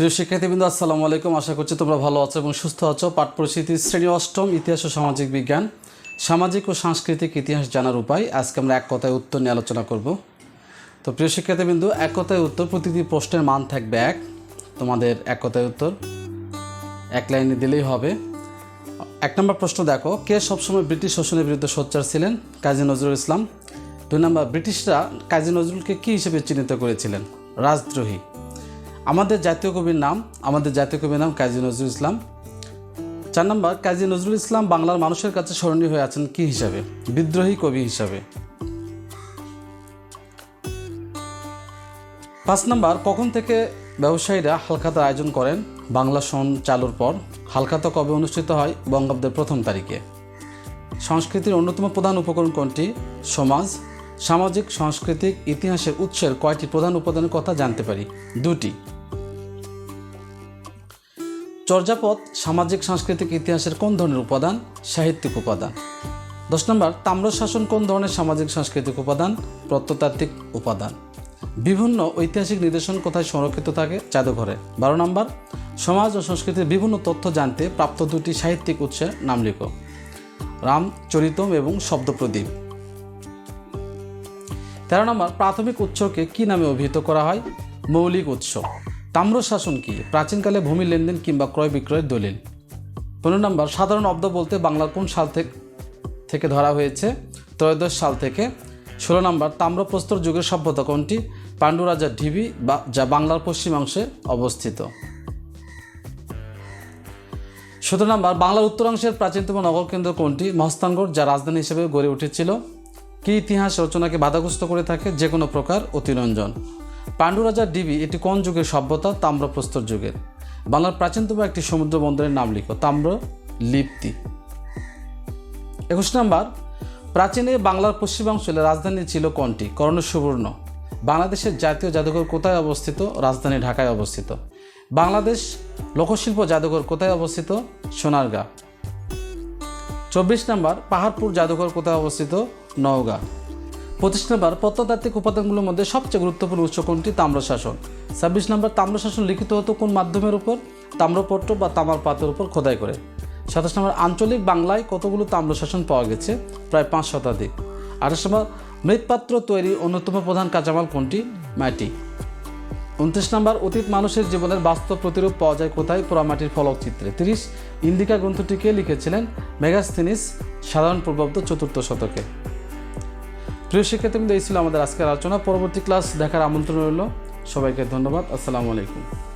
প্রিয় শিক্ষার্থীবৃন্দ, আসসালামু আলাইকুম। আশা করছি তোমরা ভালো আছো এবং সুস্থ আছো। পাঠ পরিস্থিতি শ্রেণি অষ্টম, ইতিহাস ও সামাজিক বিজ্ঞান, সামাজিক ও সাংস্কৃতিক ইতিহাস জানার উপায়। আজকে আমরা এক কথায় উত্তর নিয়ে আলোচনা করব। তো প্রিয় শিক্ষার্থীবৃন্দ, এক কথায় উত্তর, প্রতিটি প্রশ্নের মান থাকবে এক। তোমাদের এক কথায় উত্তর এক লাইনে দিলেই হবে। এক নম্বর প্রশ্ন, দেখো, কে সবসময় ব্রিটিশ শোষণের বিরুদ্ধে সোচ্চার ছিলেন? কাজী নজরুল ইসলাম। দুই নম্বর, ব্রিটিশরা কাজী নজরুলকে কী হিসেবে চিহ্নিত করেছিলেন? রাজদ্রোহী। আমাদের জাতীয় কবির নাম, আমাদের জাতীয় কবির নাম কাজী নজরুল ইসলাম। চার নম্বর, কাজী নজরুল ইসলাম বাংলার মানুষের কাছে স্মরণীয় হয়ে আছেন কি হিসাবে? বিদ্রোহী কবি হিসাবে। পাঁচ নম্বর, কখন থেকে ব্যবসায়ীরা হালখাতার আয়োজন করেন? বাংলা সন চালুর পর। হালখাতা কবে অনুষ্ঠিত হয়? বঙ্গাব্দের প্রথম তারিখে। সংস্কৃতির অন্যতম প্রধান উপকরণ কোনটি? সমাজ। সামাজিক, সাংস্কৃতিক ইতিহাসের উৎসের কয়টি প্রধান উপাদানের কথা জানতে পারি? দুটি। চর্যাপদ সামাজিক, সাংস্কৃতিক ইতিহাসের কোন ধরনের উপাদান? সাহিত্যিক উপাদান। দশ নম্বর, তাম্রশাসন কোন ধরনের সামাজিক, সাংস্কৃতিক উপাদান? প্রত্নতাত্ত্বিক উপাদান। বিভিন্ন ঐতিহাসিক নিদর্শন কোথায় সংরক্ষিত থাকে? জাদুঘরে। বারো নম্বর, সমাজ ও সংস্কৃতির বিভিন্ন তথ্য জানতে প্রাপ্ত দুটি সাহিত্যিক উৎসের নাম লিখো। রামচরিতম এবং শব্দপ্রদীপ। তেরো নম্বর, প্রাথমিক উৎসকে কি নামে অভিহিত করা হয়? মৌলিক উৎস। তাম্র শাসন কি? প্রাচীনকালে ভূমি লেনদেন কিংবা ক্রয় বিক্রয়ের দলিল। পনেরো নম্বর, সাধারণ অব্দ বলতে বাংলার কোন সাল থেকে ধরা হয়েছে? ত্রয়োদশ সাল থেকে। ষোলো নম্বর, তাম্রপ্রস্তর যুগের সভ্যতা কোনটি? পাণ্ডু রাজার ঢিবি বা, যা বাংলার পশ্চিমাংশে অবস্থিত। সতেরো নম্বর, বাংলার উত্তরাংশের প্রাচীনতম নগর কেন্দ্র কোনটি? মহস্তানগড় যা রাজধানী হিসেবে গড়ে উঠেছিল। কি ইতিহাস রচনাকে বাধাগ্রস্ত করে থাকে যে কোনো প্রকার অতিরঞ্জন? পাণ্ডু রাজার ডিবি এটি কোন যুগের সভ্যতা? তাম্রপ্রস্তর যুগের। বাংলার প্রাচীনতম একটি সমুদ্র বন্দরের নাম লিখো। তাম্র লিপ্তি। একুশ নম্বর, প্রাচীনে বাংলার পশ্চিমাঞ্চলে রাজধানী ছিল কোনটি? কর্ণ সুবর্ণ। বাংলাদেশের জাতীয় জাদুঘর কোথায় অবস্থিত? রাজধানী ঢাকায় অবস্থিত। বাংলাদেশ লোকশিল্প জাদুঘর কোথায় অবস্থিত? সোনারগাঁ। চব্বিশ নম্বর, পাহাড়পুর জাদুঘর কোথায় অবস্থিত? নওগাঁ। পঁচিশ নম্বর, প্রত্নতাত্ত্বিক উপাদানগুলোর মধ্যে সবচেয়ে গুরুত্বপূর্ণ উৎস কোনটি? তাম্রশাসন। ছাব্বিশ নম্বর, তাম্রশাসন লিখিত হতো কোন মাধ্যমের উপর? তাম্রপট্ট বা তামার পাতের উপর খোদাই করে। সাতাশ নম্বর, আঞ্চলিক বাংলায় কতগুলো তাম্রশাসন পাওয়া গেছে? প্রায় পাঁচ শতাধিক। আঠাশ নম্বর, মৃৎপাত্র তৈরি অন্যতম প্রধান কাঁচামাল কোনটি? মাটি। উনত্রিশ নম্বর, অতীত মানুষের জীবনের বাস্তব প্রতিরূপ পাওয়া যায় কোথায়? পোড়ামাটির ফলক চিত্রে। তিরিশ ইন্দিকা গ্রন্থটিকে লিখেছিলেন মেগাস্থিনিস, সাধারণ পূর্বাব্দ চতুর্থ শতকে। প্রিয় শিক্ষার্থীবৃন্দ, এই ছিল আমাদের আজকের আলোচনা। পরবর্তী ক্লাস দেখার আমন্ত্রণ রইল। সবাইকে ধন্যবাদ। আসসালামু আলাইকুম।